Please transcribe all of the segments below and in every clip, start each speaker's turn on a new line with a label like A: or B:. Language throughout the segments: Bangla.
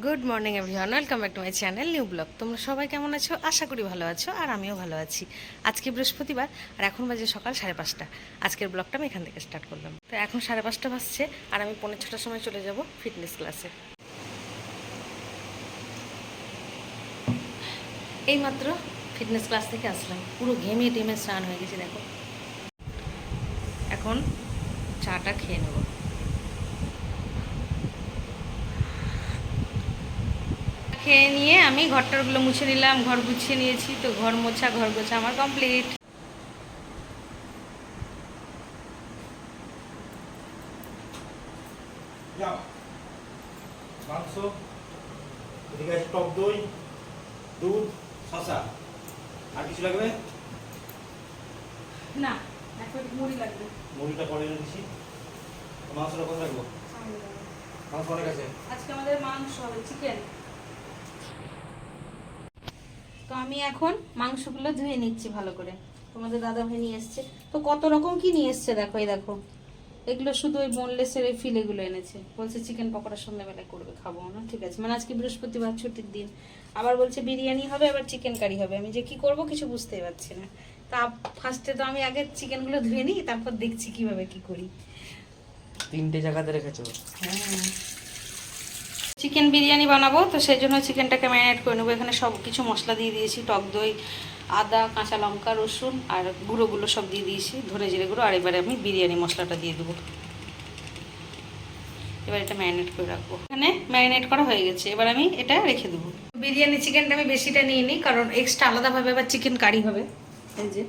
A: Good morning everyone welcome back to my channel new blog তোমরা সবাই কেমন আছো? আশা করি ভালো আছো, আর আমিও ভালো আছি। আজকে বৃহস্পতিবার, আর এখন বাজে সকাল সাড়ে পাঁচটা। আজকের ব্লগটা আমি এখান থেকে স্টার্ট করলাম। তো এখন সাড়ে পাঁচটা বাজছে, আর আমি পৌনে ছটার সময় চলে যাব ফিটনেস ক্লাসে এইমাত্র ফিটনেস ক্লাস থেকে আসলাম। পুরো ঘেমে টেমে স্নান হয়ে গেছে, দেখো। এখন চাটা খেয়ে নেব। খেয়ে নিয়ে আমি ঘরটারগুলো মুছে নিলাম ঘর গুছিয়ে নিয়েছি তো ঘর মোছা ঘর গোছা আমার কমপ্লিট
B: মাংস এদিকে টক দই দুধ শশা আর কিছু লাগবে?
A: না একটা মুড়ি লাগবে।
B: মুড়িটা পরে দিচ্ছি মাংসটা কত রাখব? মাংস অনেক আছে।
A: আজকে আমাদের মাংস হবে চিকেন তো আমি এখন মাংসগুলো ধুয়ে নিচ্ছি ভালো করে। তোমাদের দাদা ভাই নিয়ে এসছে। তো কত রকম কি নিয়ে এসছে দেখো এই দেখো। এগুলো শুধু ওই বোনলেসের এই ফিলেগুলো এনেছে। বলছে চিকেন পকোড়া সন্ধ্যাবেলায় করবে খাব না ঠিক আছে। মানে আজকে বৃহস্পতিবার ছুটির দিন। আবার বলছে বিরিয়ানি হবে আবার চিকেন কারি হবে। আমি যে কি করব কিছু বুঝতেই পারছি না। তা ফার্স্টে তো আমি আগে চিকেনগুলো ধুয়ে নিই তারপর দেখছি কীভাবে কি করি।
C: তিনটে জায়গাতে রেখেছো?
A: চিকেন বিরিয়ানি বানাবো, তো সেই জন্য চিকেনটাকে ম্যারিনেট করে নেব। এখানে সব কিছু মশলা দিয়ে দিয়েছি, টক দই, আদা, কাঁচা লঙ্কা, রসুন, আর গুঁড়োগুলো সব দিয়ে দিয়েছি ধরে জিরে গুঁড়ো, আর এবারে আমি বিরিয়ানি মশলাটা দিয়ে দেবো। এবার এটা ম্যারিনেট করে রাখব। এখানে ম্যারিনেট করা হয়ে গেছে, এবার আমি এটা রেখে দেবো। বিরিয়ানি চিকেনটা আমি বেশিটা নিয়ে নিই কারণ এক্সট্রা আলাদাভাবে আবার চিকেন কারি হবে। এই যে,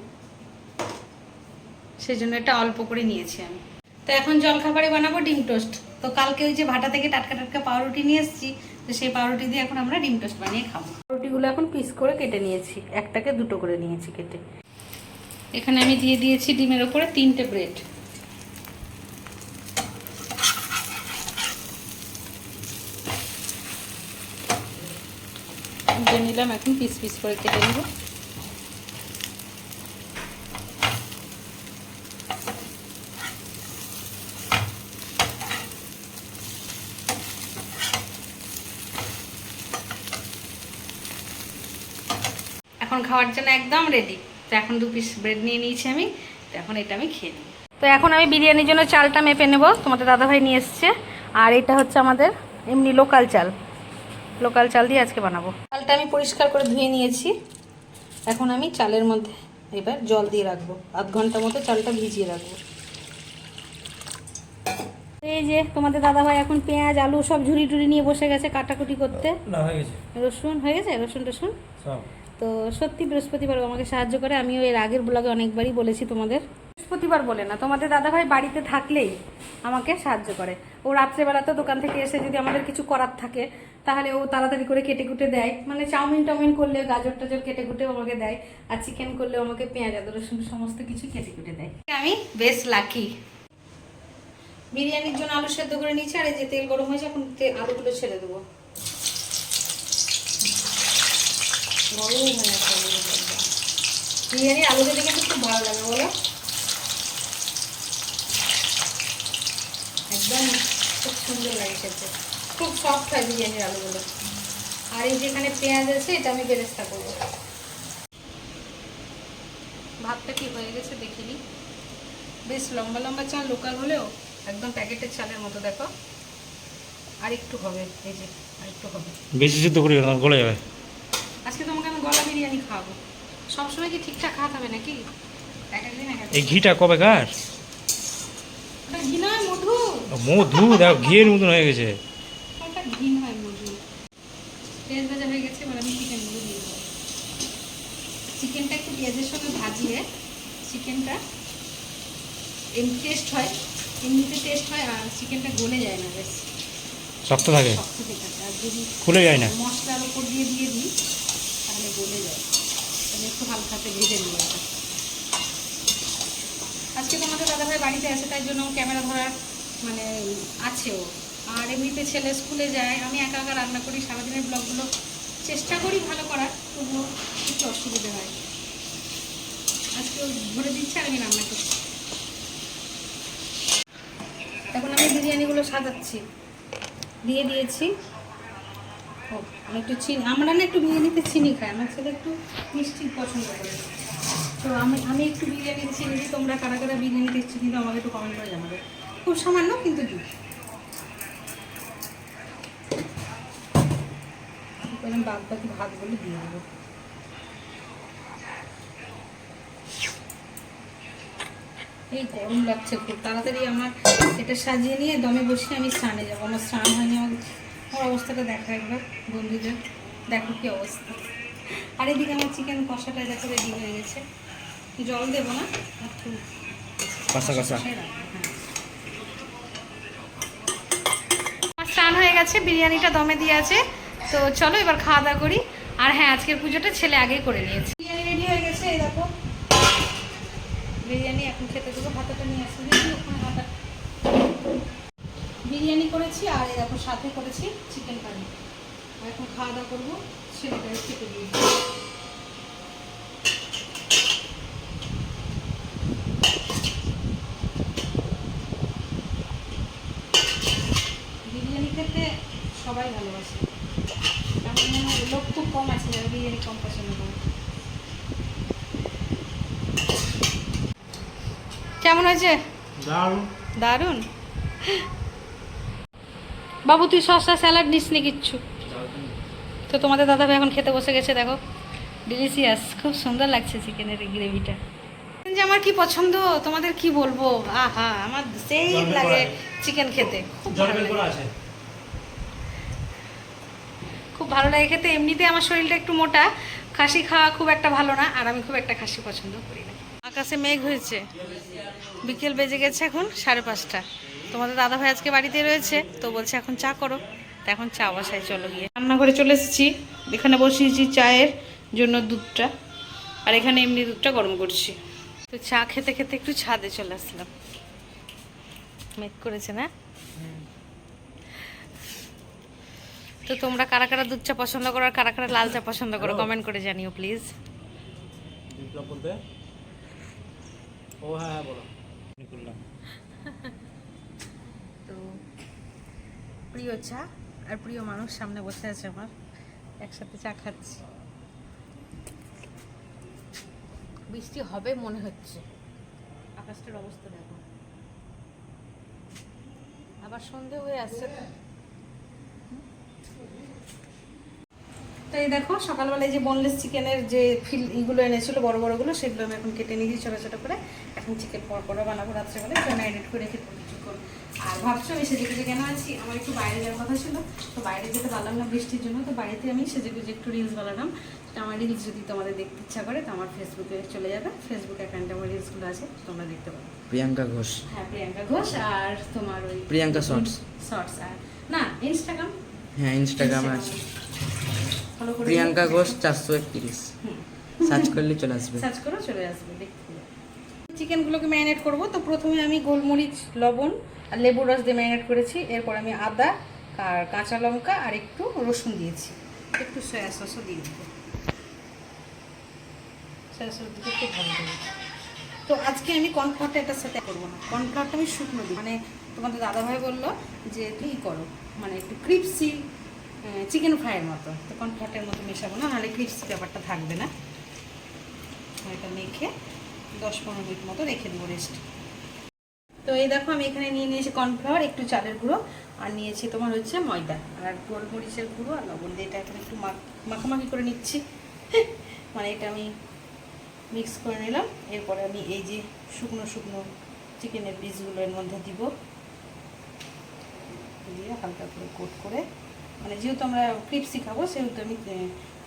A: সেই জন্য এটা অল্প করে নিয়েছি আমি। তো এখন জলখাবারে বানাবো ডিম টোস্ট। তো কালকে ওই যে ভাটা থেকে টাটকা টাটকা পাউরুটি নিয়ে এসেছি তো সেই পাউরুটি দিয়ে এখন আমরা ডিম টোস্ট বানিয়ে খাব। পাউরুটিগুলো এখন পিস করে কেটে নিয়েছি একটাকে দুটো করে নিয়েছি কেটে। এখানে আমি দিয়ে দিয়েছি ডিমের ওপরে তিনটে ব্রেড। নিলাম এখন পিস পিস করে কেটে নেব। এখন খাওয়ার জন্য একদম রেডি তো এখন দু পিস ব্রেড নিয়ে নিয়েছি আমি তো এখন এটা আমি খেয়ে নিই তো এখন আমি বিরিয়ানির জন্য চালটা মেপে নেব তোমাদের দাদাভাই নিয়ে এসছে। আর এটা হচ্ছে আমাদের এমনি লোকাল চাল। লোকাল চাল দিয়ে আজকে বানাবো। চালটা আমি পরিষ্কার করে ধুয়ে নিয়েছি। এখন আমি চালের মধ্যে এবার জল দিয়ে রাখব। আধ ঘণ্টা মতো চালটা ভিজিয়ে রাখব। এই যে তোমাদের দাদাভাই এখন পেঁয়াজ আলু সব ঝুড়ি টুড়ি নিয়ে বসে গেছে কাটাকুটি করতে।
B: হয়ে
A: রসুন হয়ে গেছে? রসুন টসুন?
B: সব।
A: তো সত্যি বৃহস্পতিবার আমাকে সাহায্য করে। আমিও এর আগের ব্লগে অনেকবারই বলেছি তোমাদের। বৃহস্পতিবার বলে না, তোমাদের দাদাভাই বাড়িতে থাকলেই আমাকে সাহায্য করে। ও রাত্রেবেলা তো দোকান থেকে এসে যদি আমাদের কিছু করার থাকে, তাহলে ও তাড়াতাড়ি করে কেটে কুটে দেয়। মানে চাউমিন টাউমিন করলে গাজর টাজর কেটে কুটেও আমাকে দেয়। আর চিকেন করলেও আমাকে পেঁয়াজ, আদা, রসুন, সমস্ত কিছু কেটে কুটে দেয়। আমি বেশ লাকি বিরিয়ানির জন্য আলু সেদ্ধ করে নিয়েছি, আর এই যে তেল গরম হয়েছে, এখন আলুগুলো ছেড়ে দেবো। আছে বিরিয়ানির আলু খেতে কিন্তু খুব ভালো লাগে, বলো। একদম খুব সুন্দর লাগে খেতে। খুব সফট হয় বিরিয়ানির আলুগুলো। আর এই যেখানে পেঁয়াজ আছে, এটা আমি বেরেস্তা করব। ভাতটা কি হয়ে গেছে দেখিনি। বেশ লম্বা লম্বা চাল লোকাল হলেও একদম প্যাকেটের চালের মতো, দেখো। আর একটু হবে, এই যে, আর একটু হবে।
B: বেশি সিদ্ধ করি গলে যাবে।
A: গলা বিরিয়ানি খাওয়াবো সবসময় কি ঠিকঠাক খাওয়াতে হবে নাকি?
B: এই ঘিটা কবে কার?
A: মধু।
B: মধু? দেখো ঘিয়ের মতন হয়ে গেছে।
A: পেঁয়াজ ভাজা হয়ে গেছে এবার আমি চিকেনগুলো দিয়ে দেবো। চিকেনটা একটু পেঁয়াজের সঙ্গে ভাজিয়ে চিকেনটা এমনি টেস্ট হয় এমনিতে টেস্ট হয় আর চিকেনটা গলে যায় না বেশ
B: শক্ত থাকে?
A: শক্ত থাকে। আর যদি
B: খুলে যায় না?
A: মশলার উপর দিয়ে দিয়ে দিই তাহলে গলে যায়। তাহলে একটু হালকাতে ভেজে নিই আজকে তোমাদের দাদাভাই বাড়িতে আছে, তাই জন্য ক্যামেরা ধরার মানে আছেও আর এমনিতে ছেলে স্কুলে যায়, আমি একা একা রান্না করি, সারাদিনের ব্লগগুলো চেষ্টা করি ভালো করার, তবুও একটু অসুবিধে হয়। আজকে ধরে দিচ্ছে আর আমি রান্না করছি। এখন আমি বিরিয়ানিগুলো সাজাচ্ছি। দিয়ে দিয়েছি। একটু চিনি, আমরা না একটু বিরিয়ানিতে চিনি খাই, আমার ছেলে একটু মিষ্টি পছন্দ করে। তো আমি আমি একটু বিরিয়ানিতে চিনি দিই, তোমরা কারা কারা বিরিয়ানিতে আমাকে একটু কমেন্ট করে জানাবে। খুব সামান্য, কিন্তু দিই। বাদ বাকি দিয়ে দেবো। এই গরম লাগছে খুব, তাড়াতাড়ি আমার এটা সাজিয়ে নিয়ে দমে বসে আমি স্নানে যাব। আমার স্নান হয়নি, আমার আমার অবস্থাটা দেখা একবার বন্ধুদের। দেখো কি অবস্থা। আর এদিকে আমার চিকেন কষাটা দেখো রেডি হয়ে গেছে। জল দেবো না একটু
C: কষা কষা।
A: হ্যাঁ। স্নান হয়ে গেছে বিরিয়ানিটা দমে দিয়ে আছে। তো চলো এবার খাওয়া দাওয়া করি। আর হ্যাঁ আজকের পুজোটা ছেলে আগেই করে নিয়েছে। বিরিয়ানি রেডি হয়ে গেছে এই দেখো। বিরিয়ানি এখন খেতে দেবো হাতাটা নিয়ে দিচ্ছি ওখানে হাতা বিরিয়ানি করেছি আর দেখো সাথে করেছি চিকেন কারি আর এখন খাওয়া দাওয়া করব ছেলেটাকে খেতে দিয়ে বিরিয়ানি খেতে সবাই ভালোবাসে। আমার মনে হয় লোক খুব কম আছে যারা বিরিয়ানি কম পছন্দ করে। কেমন হয়েছে? দারুণ। দারুণ? বাবু তুই সস্তা স্যালাড নিস নি কিচ্ছু? তো তোমাদের দাদা ভাই এখন খেতে বসে গেছে দেখো। ডিলিশিয়াস খুব সুন্দর লাগছে চিকেনের গ্রেভিটা যে আমার কি পছন্দ? তোমাদের কি বলব? আহা আমার সেই লাগে চিকেন খেতে। খুব ভালো লাগে। খুব ভালো লাগে খেতে। এমনিতে আমার শরীরটা একটু মোটা। খাসি খাওয়া খুব একটা ভালো না আর আমি খুব একটা খাসি পছন্দ করি না। আকাশে মেঘ হয়েছে। বিকেল বেজে গেছে এখন সাড়ে পাঁচটা। তোমাদের দাদা ভাই আজকে বাড়িতে রয়েছে তো বলছে এখন চা করো। তো এখন চা বসাই চলো গিয়ে। রান্নাঘরে চলে এসেছি। এখানে বসিয়েছি চায়ের জন্য দুধটা আর এখানে এমনি দুধটা গরম করছি। তো চা খেতে খেতে একটু ছাদে চলে আসলাম। মেঘ করেছে না? তো তোমরা কারা কারা দুধ চা পছন্দ করো আর কারা কারা লাল চা পছন্দ করো কমেন্ট করে জানিও প্লিজ
B: বলতে? ও হ্যাঁ হ্যাঁ বলো। করলাম।
A: তো প্রিয় চা আর প্রিয় মানুষ সামনে বসে আছে আমার। একসাথে চা খাচ্ছি। বৃষ্টি হবে মনে হচ্ছে। আকাশটার অবস্থা দেখো। আবার সন্ধে হয়ে আসছে তো। এই দেখো, সকালবেলায় যে বনলেস চিকেনের যে ফিল ইগুলো এনেছিল, বড় বড়গুলো, সেগুলো আমি এখন কেটে নিয়েছি ছোটো ছোটো করে। এখন চিকেন পরপরা বানাবো রাত্রেবেলা তো ম্যারিনেট করে রেখে আর ভাবছ আমি সেজে গুজে কেন আছি? আমার একটু বাইরে যাওয়ার কথা ছিল। তো বাইরে যেতে পারলাম না বৃষ্টির জন্য। তো বাড়িতে আমি সেজে গুজে একটু রিলস বানালাম। তো আমার রিলস যদি তোমাদের দেখতে ইচ্ছা করে তো আমার ফেসবুকে চলে যাবে। ফেসবুক অ্যাকাউন্টে আমার রিলসগুলো আছে তোমরা দেখতে পারো।
C: প্রিয়াঙ্কা ঘোষ।
A: হ্যাঁ প্রিয়াঙ্কা ঘোষ আর তোমার ওই
C: প্রিয়াঙ্কা শর্টস।
A: শর্টস আর না ইনস্টাগ্রাম
C: হ্যাঁ ইনস্টাগ্রামে আছে। প্রিয়াঙ্কা ঘোষ চারশো একত্রিশ। সার্চ করলে চলে আসবে।
A: সার্চ করো চলে আসবে দেখতে চিকেনগুলোকে ম্যারিনেট করব। তো প্রথমে আমি গোলমরিচ, লবণ আর লেবুর রস দিয়ে ম্যারিনেট করেছি। এরপর আমি আদা আর কাঁচা লঙ্কা আর একটু রসুন দিয়েছি। একটু সয়া সসও দিয়ে দেবো। সয়া সস দিতে খুব ভালো তো আজকে আমি কর্নফ্লাওয়ারটা এটার সাথে করব না। কর্নফ্লাওয়ারটা আমি শুকনো দিই মানে তোমাদের দাদাভাই বলল যে তুই করো। মানে একটু ক্রিপসি চিকেন ফ্রাইয়ের মতো। তো কর্নফ্লাওয়ারের মতো মেশাবো না, নাহলে ক্রিপসি ব্যাপারটা থাকবে না। এটা মেখে দশ পনেরো মিনিট মতো রেখে দেবো রেস্ট তো এই দেখো, আমি এখানে নিয়ে নিয়েছি কর্নফ্লাওয়ার একটু চালের গুঁড়ো, আর নিয়েছি তোমার হচ্ছে ময়দা। আর গোলমরিচের গুঁড়ো আর লবণ দিয়ে এটা এখন একটু মাখ- মাখামাখি করে নিচ্ছি। মানে এটা আমি মিক্স করে নিলাম। এরপরে আমি এই যে শুকনো শুকনো চিকেনের পিসগুলো এর মধ্যে দিব। দিয়ে হালকা করে কোট করে মানে যেহেতু আমরা ক্রিপসি খাব, সেহেতু আমি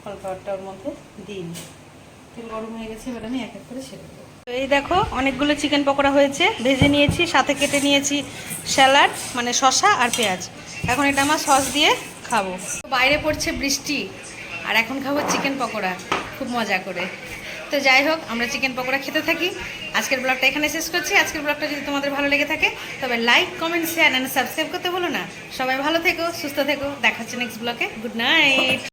A: কর্নফ্লাওয়ারটা ওর মধ্যে দিইনি তেল গরম হয়ে গেছে, এবার আমি এক এক করে ছেড়ে দেবো। এই দেখো, অনেকগুলো চিকেন পকোড়া হয়েছে। ভেজে নিয়েছি, সাথে কেটে নিয়েছি স্যালাড মানে শসা আর পেঁয়াজ। এখন এটা আমার সস দিয়ে খাব। বাইরে পড়ছে বৃষ্টি, আর এখন খাব চিকেন পকোড়া। খুব মজা করে। তো যাই হোক, আমরা চিকেন পকোড়া খেতে থাকি। আজকের ব্লগটা এখানে শেষ করছি। আজকের ব্লগটা যদি তোমাদের ভালো লেগে থাকে, তবে like comment share and subscribe করতে বলো না। সবাই ভালো থেকো, সুস্থ থেকো। দেখা হচ্ছে নেক্সট ব্লগে গুড নাইট